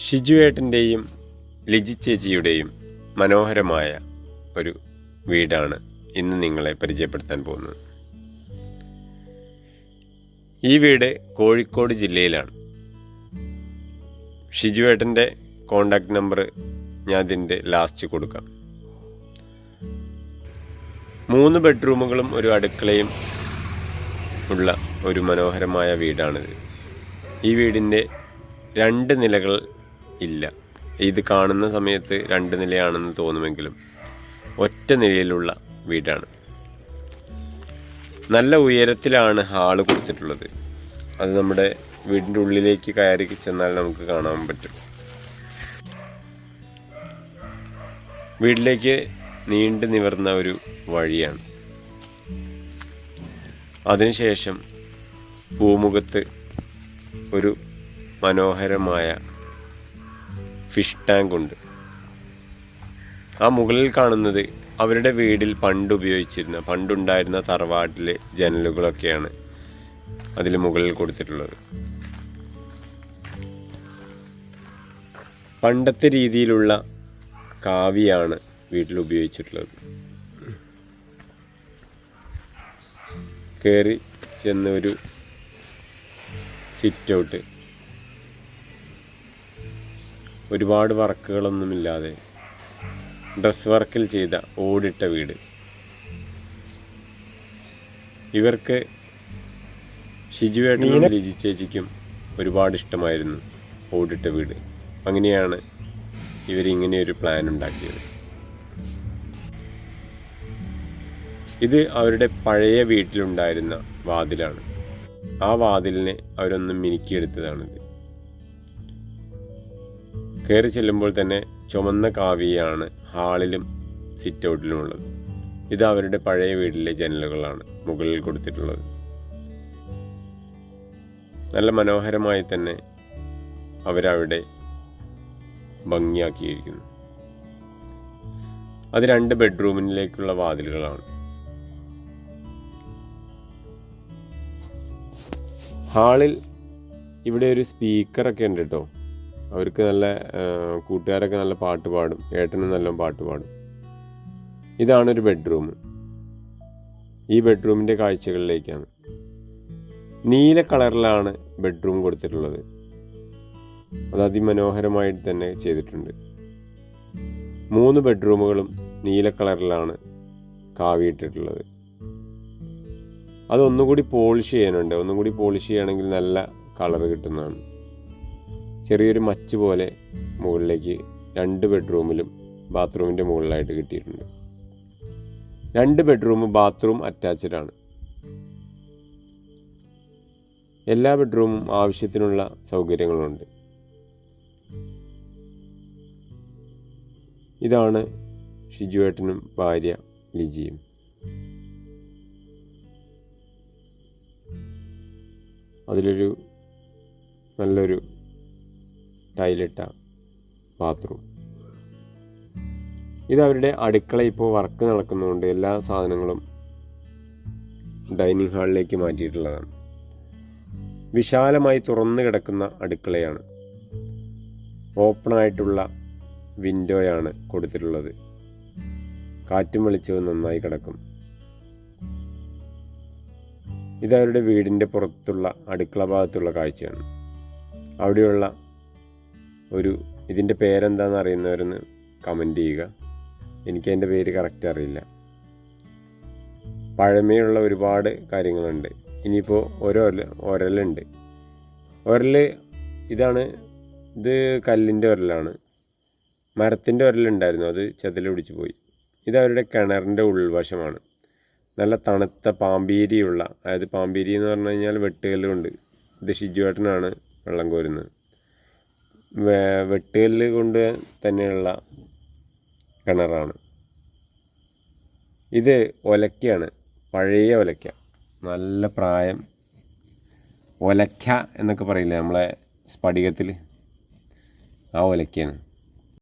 ഷിജുവേട്ടന്റെയും ലിജി ചേച്ചിയുടെയും മനോഹരമായ ഒരു വീടാണ് ഇന്ന് നിങ്ങളെ പരിചയപ്പെടുത്താൻ പോകുന്നത്. ഈ വീട് കോഴിക്കോട് ജില്ലയിലാണ്. ഷിജുവേട്ടന്റെ കോണ്ടാക്ട് നമ്പർ ഞാൻ ഇതിന്റെ ലാസ്റ്റ് കൊടുക്കാം. മൂന്ന് ബെഡ്റൂമുകളും ഒരു അടുക്കളയും ഉള്ള ഒരു മനോഹരമായ വീടാണിത്. ഈ വീടിന്റെ രണ്ട് നിലകൾ ഇല്ല. ഇത് കാണുന്ന സമയത്ത് രണ്ട് നിലയാണെന്ന് തോന്നുമെങ്കിലും ഒറ്റ നിലയിലുള്ള വീടാണ്. നല്ല ഉയരത്തിലാണ് ഹാൾ കൊടുത്തിട്ടുള്ളത്. അത് നമ്മുടെ വീടിന്റെ ഉള്ളിലേക്ക് കയറി ചെന്നാൽ നമുക്ക് കാണാൻ പറ്റും. വീട്ടിലേക്ക് നീണ്ടു നിവർന്ന ഒരു വഴിയാണ്. അതിനുശേഷം പൂമുഖത്ത് ഒരു മനോഹരമായ ഫിഷ് ടാങ്ക് ഉണ്ട്. ആ മുകളിൽ കാണുന്നത് അവരുടെ വീടിൽ പണ്ട് ഉപയോഗിച്ചിരുന്ന പണ്ടുണ്ടായിരുന്ന തറവാട്ടിലെ ജനലുകളൊക്കെയാണ് അതിൽ മുകളിൽ കൊടുത്തിട്ടുള്ളത്. പണ്ടത്തെ രീതിയിലുള്ള കാവിയാണ് വീട്ടിൽ ഉപയോഗിച്ചിട്ടുള്ളത്. കയറി ചെന്ന ഒരു സിറ്റ് ഔട്ട് ഒരുപാട് വർക്കുകളൊന്നുമില്ലാതെ ഡ്രസ് വർക്കിൽ ചെയ്ത ഓടിട്ട വീട്. ഇവർക്ക് ഷിജുവേട്ടനും ലിജി ചേച്ചിക്കും ഒരുപാട് ഇഷ്ടമായിരുന്നു ഓടിട്ട വീട്. അങ്ങനെയാണ് ഇവരിങ്ങനെ ഒരു പ്ലാൻ ഉണ്ടാക്കിയത്. ഇത് അവരുടെ പഴയ വീട്ടിലുണ്ടായിരുന്ന വാതിലാണ്. ആ വാതിലിനെ അവരൊന്ന് മിനുക്കിയെടുത്തതാണിത്. കയറി ചെല്ലുമ്പോൾ തന്നെ ചുമന്ന കാവിയാണ് ഹാളിലും സിറ്റ് ഔട്ടിലും ഉള്ളത്. ഇത് അവരുടെ പഴയ വീടിലെ ജനലുകളാണ് മുകളിൽ കൊടുത്തിട്ടുള്ളത്. നല്ല മനോഹരമായി തന്നെ അവരവിടെ ഭംഗിയാക്കിയിരിക്കുന്നു. അത് രണ്ട് ബെഡ്റൂമിലേക്കുള്ള വാതിലുകളാണ്. ഹാളിൽ ഇവിടെ ഒരു സ്പീക്കറൊക്കെ ഉണ്ട് കേട്ടോ. അവർക്ക് നല്ല കൂട്ടുകാരൊക്കെ നല്ല പാട്ട് പാടും. ഏട്ടനും നല്ല പാട്ട് പാടും. ഇതാണ് ഒരു ബെഡ്റൂം. ഈ ബെഡ്റൂമിന്റെ കാഴ്ചകളിലേക്കാണ്. നീല കളറിലാണ് ബെഡ്റൂം കൊടുത്തിട്ടുള്ളത്. അത് അതിമനോഹരമായിട്ട് തന്നെ ചെയ്തിട്ടുണ്ട്. മൂന്ന് ബെഡ്റൂമുകളും നീല കളറിലാണ് കാവിയിട്ടിട്ടുള്ളത്. അതൊന്നുകൂടി പോളിഷ് ചെയ്യാനുണ്ട്. ഒന്നും കൂടി പോളിഷ് ചെയ്യണമെങ്കിൽ നല്ല കളർ കിട്ടുന്നതാണ്. ചെറിയൊരു മച്ച് പോലെ മുകളിലേക്ക് രണ്ട് ബെഡ്റൂമിലും ബാത്റൂമിന്റെ മുകളിലായിട്ട് കിട്ടിയിട്ടുണ്ട്. രണ്ട് ബെഡ്റൂം ബാത്റൂം അറ്റാച്ച്ഡ് ആണ്. എല്ലാ ബെഡ്റൂമും ആവശ്യത്തിനുള്ള സൗകര്യങ്ങളുണ്ട്. ഇതാണ് ഷിജുവേട്ടനും ഭാര്യ ലിജിയും. അതിലൊരു നല്ലൊരു ടൈലിട്ട ബാത്റൂം. ഇതവരുടെ അടുക്കള ഇപ്പോൾ വർക്ക് നടക്കുന്നതുകൊണ്ട് എല്ലാ സാധനങ്ങളും ഡൈനിങ് ഹാളിലേക്ക് മാറ്റിയിട്ടുള്ളതാണ്. വിശാലമായി തുറന്നു കിടക്കുന്ന അടുക്കളയാണ്. ഓപ്പണായിട്ടുള്ള വിൻഡോയാണ് കൊടുത്തിട്ടുള്ളത്. കാറ്റും വെളിച്ചവും നന്നായി കിടക്കും. ഇതവരുടെ വീടിന്റെ പുറത്തുള്ള അടുക്കള ഭാഗത്തുള്ള കാഴ്ചയാണ്. അവിടെയുള്ള ഒരു ഇതിന്റെ പേരെന്താണെന്ന് അറിയുന്നവരൊന്ന് കമന്റ് ചെയ്യുക. എനിക്ക് അതിന്റെ പേര് കറക്റ്റ് അറിയില്ല. പഴമയുള്ള ഒരുപാട് കാര്യങ്ങളുണ്ട്. ഇനിയിപ്പോൾ ഓരോ ഒരലുണ്ട്. ഒരൽ ഇതാണ് ഇത് കല്ലിന്റെ ഒരലാണ്. മരത്തിന്റെ ഒരലുണ്ടായിരുന്നു അത് ചതിൽ പിടിച്ച് പോയി. ഇത് അവരുടെ കിണറിന്റെ ഉൾവശമാണ്. നല്ല തണുത്ത പാമ്പീരിയുള്ള അതായത് പാമ്പീരി എന്ന് പറഞ്ഞു കഴിഞ്ഞാൽ വെട്ടുകല്ലുകൊണ്ട് ഇത് ഷിജുവേട്ടനാണ് വെള്ളം കോരുന്നത്. വെട്ടുകല്ല് കൊണ്ട് തന്നെയുള്ള കിണറാണ്. ഇത് ഒലക്കയാണ് പഴയ ഒലക്ക. നല്ല പ്രായം. ഒലക്ക എന്നൊക്കെ പറയില്ലേ നമ്മളെ സ്ഫടികത്തിൽ ആ ഒലക്കയാണ്.